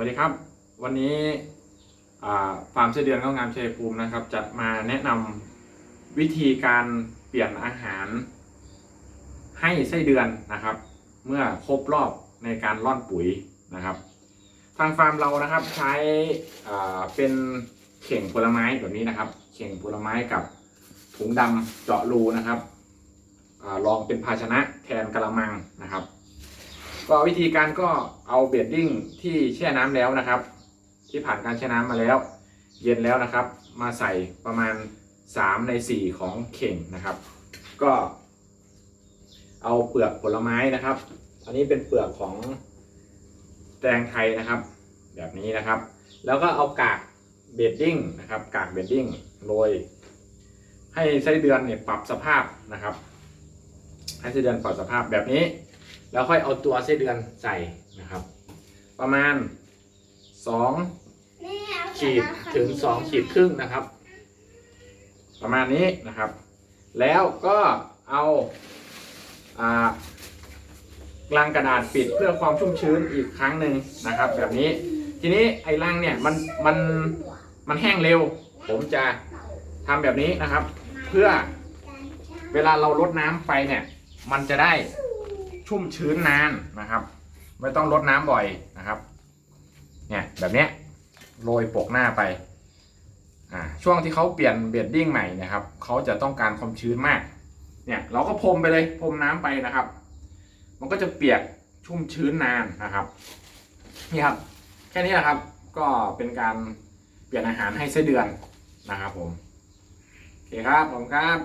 วัสดีครับ วันนี้ฟาร์มไส้เดือนข้าวงามชัยภูมินะครับ จะมาแนะนำวิธีการเปลี่ยนอาหาร ให้ไส้เดือนนะครับ เมื่อครบรอบในการร่อนปุ๋ยนะครับ ทางฟาร์มเรานะครับใช้เป็นเข่งผลไม้แบบนี้นะครับ เข่งผลไม้กับถุงดำเจาะรูนะครับอลองเป็นภาชนะแทนกระมังนะครับ ก็วิธีการก็เอาเบดดิ้งที่แช่น้ำแล้วนะครับ ที่ผ่านการแช่น้ำมาแล้ว เย็นแล้วนะครับ มาใส่ประมาณ 3 ใน 4 ของเข่งนะครับ ก็ เอาเปลือกผลไม้นะครับ อันนี้เป็นเปลือกของแตงไทยนะครับ แบบนี้นะครับ แล้วก็เอากากเบดดิ้งนะครับ กากเบดดิ้งโรยให้ไส้เดือนเนี่ยปรับสภาพนะครับ ให้ไส้เดือนปรับสภาพแบบนี้ แล้วค่อยเอาตัวไส้เดือนใส่นะครับ ประมาณ2ขีดถึง2ขีดครึ่งนะครับ ประมาณนี้นะครับ แล้วก็เอาอ่าลังกระดาษปิดเพื่อความชุ่มชื้นอีกครั้งหนึ่งนะครับ แบบนี้ทีนี้ไอ้ลังเนี่ยมันมันมันแห้งเร็ว ผมจะทำแบบนี้นะครับ เพื่อเวลาเราลดน้ำไปเนี่ย มันจะได้ ชุ่มชื้นนานนะครับ ไม่ต้องลดน้ำบ่อยนะครับ เนี่ยแบบเนี้ยโรยปกหน้าไปอ่าช่วงที่เขาเปลี่ยนเบดดิ้งใหม่นะครับเขาจะต้องการความชื้นมาก เนี่ยเราก็พรมไปเลยพรมน้ำไปนะครับ มันก็จะเปียกชุ่มชื้นนานนะครับนี่ครับแค่นี้แหละครับก็เป็นการเปลี่ยนอาหารให้ไส้เดือนนะครับผมโอเคครับผมครับ